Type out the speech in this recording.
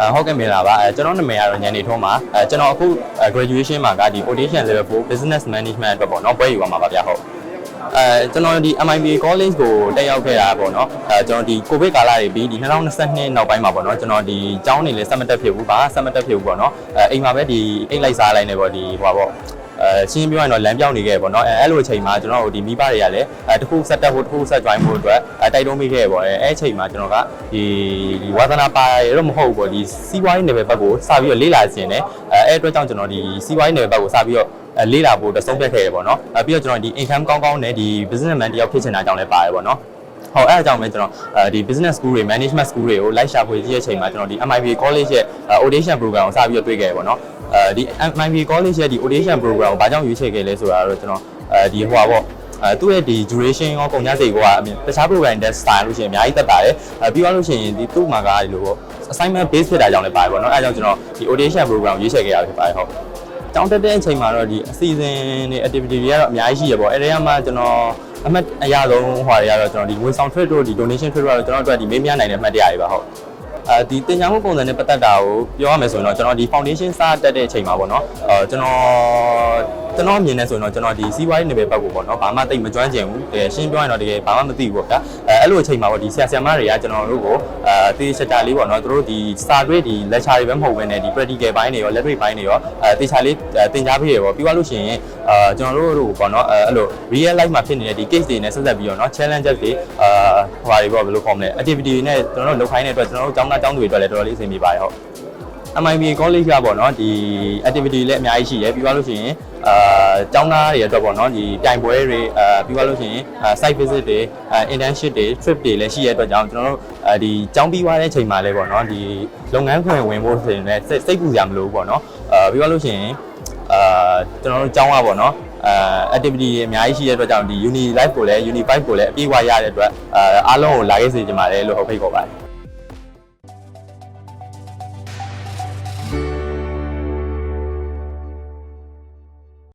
အဲဟုတ်ကဲ့မင်္ဂလာပါအဲကျွန်တော်နာမည်ကတော့ညနေထုံးပါအဲကျွန်တော်အခု graduation မှာကဒီ audition level 4 business management အတွက်ပေါ့နော်ပွဲယူပါမှာပါဗျဟုတ်အဲကျွန်တော်ဒီ MIB college ကိုတက်ရောက်ခဲ့တာပေါ့နော်အဲကျွန်တော်ဒီ covid ကာလတွေပြီးဒီ2022နောက်ပိုင်းမှာပေါ့နော်ကျွန်တော်ဒီကျောင်းနေလဲဆက်မတက်ဖြစ်ဘူးပါဆက်မတက်ဖြစ်ဘူးပေါ့နော်အဲအိမ်မှာပဲဒီအိတ်လိုက်စားလိုက်နေပေါ့ဒီဟိုပါပေါ့ အဲရှင်းပြောရင်တော့လမ်းပြောင်းနေခဲ့ပေါ့နော်အဲအဲ့လိုအချိန်မှာကျွန်တော်တို့ဒီမိဘတွေကလည်းအဲတစ်ခုဆက်တက်ဖို့တစ်ခုဆက် join ဖို့အတွက်အဲတိုက်တွန်းမိခဲ့ပေါ့အဲအဲ့အချိန်မှာကျွန်တော်ကဒီဒီဝါသနာပါရတော့မဟုတ်ဘူးပေါ့ဒီစီးပွားရေးနယ်ပယ်ဘက်ကိုစပြီးတော့လေ့လာခြင်းနဲ့အဲအဲ့အတွက်ကြောင့်ကျွန်တော်ဒီစီးပွားရေးနယ်ပယ်ဘက်ကိုစပြီးတော့အဲလေ့လာဖို့တဆုံးဖြတ်ခဲ့ရပေါ့နော်အဲပြီးတော့ကျွန်တော်ဒီ income ကောင်းကောင်းနဲ့ဒီ businessman တယောက်ဖြစ်ချင်တာကြောင့်လည်းပါတယ်ပေါ့နော်ဟုတ်အဲ့အကြောင်းပဲကျွန်တော်အဲဒီ business school တွေ management school တွေကိုလိုက်ရှာဖွေကြည့်တဲ့အချိန်မှာကျွန်တော်ဒီ MIB college ရဲ့ audition program ကိုစပြီးတော့တွေ့ခဲ့ရပေါ့နော် အဲဒီ MIB college ရဲ့ဒီ audition program ကိုဘာကြောင့်ရွေးချယ်ခဲ့လဲဆိုတာတော့ကျွန်တော်အဲဒီဟိုပါပေါ့အဲသူ့ရဲ့ဒီ duration ရောကုန်ကျစရိတ်ကောအမြင်တခြား program တက်စတိုင်းလို့ရှိရင်အများကြီးတက်ပါတယ်အဲပြီးသွားလို့ရှိရင်ဒီသူ့မှာကဒီလိုပေါ့ assignment base ဖြစ်တာကြောင့်လည်းပါတယ်ပေါ့နော်အဲဒါကြောင့်ကျွန်တော်ဒီ audition program ကိုရွေးချယ်ခဲ့ရဖြစ်ပါတယ်ဟုတ်တောင်းတက်တဲ့အချိန်မှာတော့ဒီအစီအစဉ်တွေ activity တွေကတော့အများကြီးရှိရပေါ့အဲဒီကမှကျွန်တော်အမှတ်အရဆုံးဟိုဟာတွေကတော့ကျွန်တော်ဒီငွေဆောင် trade တို့ဒီ donation trade တို့ကတော့ကျွန်တော်တို့အတွက်ဒီမေးမြန်းနိုင်တဲ့အမှတ်တရတွေပါဟုတ် အဲဒီတင်ညာမှုပုံစံနဲ့ပတ်သက်တာကိုပြောရမယ်ဆိုရင်တော့ကျွန်တော်ဒီ foundation စတက်တဲ့အချိန်မှာပေါ့နော်အဲကျွန်တော်ကျွန်တော်အမြင်နဲ့ဆိုရင်တော့ကျွန်တော်ဒီစီးပွားရေးနယ်ပယ်ဘက်ကိုပေါ့နော်ဘာမှတိတ်မကျွမ်းကျင်ဘူးတကယ်ရှင်းပြောရင်တော့တကယ်ဘာမှမသိဘူးပေါ့ဗျာအဲအဲ့လိုအချိန်မှာပေါ့ဒီဆရာဆရာမတွေကကျွန်တော်တို့ကိုအဲတေးချက်တာလေးပေါ့နော်သူတို့ဒီစာတွေ့ဒီ lecture တွေပဲမဟုတ်ဘဲနဲ့ဒီ practical ဘိုင်းတွေရော lab ဘိုင်းတွေရောအဲတေချာလေးသင်ကြားပေးရပေါ့ပြီးသွားလို့ရှိရင်အာကျွန်တော်တို့ပေါ့နော်အဲအဲ့လို real life မှာဖြစ်နေတဲ့ဒီ case တွေနဲ့ဆက်ဆက်ပြီးတော့နော် challenges တွေအာဟိုဟာတွေပေါ့ဘယ်လိုခေါ်မလဲ activity တွေနဲ့ကျွန်တော်တို့လုပ်ခိုင်းတဲ့အတွက်ကျွန်တော်တို့ကျောင်းသားကျောင်းသူတွေအတွက်လည်းတော်တော်လေးအဆင်ပြေပါတယ်ဟုတ် MIB college ကပေါ့နော်ဒီ activity လည်းအများကြီးရှိရယ်ပြီးသွားလို့ရှိရင်အာကျောင်းသားတွေအတွက်ပေါ့နော်ဒီပြိုင်ပွဲတွေအာပြီးသွားလို့ရှိရင် site visit တွေ internship တွေ trip တွေလည်းရှိရတဲ့အတွက်ကြောင့်ကျွန်တော်တို့ဒီကျောင်းပြီးသွားတဲ့အချိန်မှာလည်းပေါ့နော်ဒီလုပ်ငန်းခွင်ဝင်ဖို့ဆိုရင်လည်းစိတ်စိတ်ပူစရာမလိုဘူးပေါ့နော်အာပြီးသွားလို့ရှိရင်အာကျွန်တော်တို့ကျောင်းကပေါ့နော်အာ activity တွေအများကြီးရှိတဲ့အတွက်ကြောင့်ဒီ uni life ကိုလည်း uni 5ကိုလည်းအပြည့်အဝရတဲ့အတွက်အာအားလုံးကိုလာခဲ့စေချင်ပါတယ်လို့ဟုတ်ဖိတ်ခေါ်ပါတယ်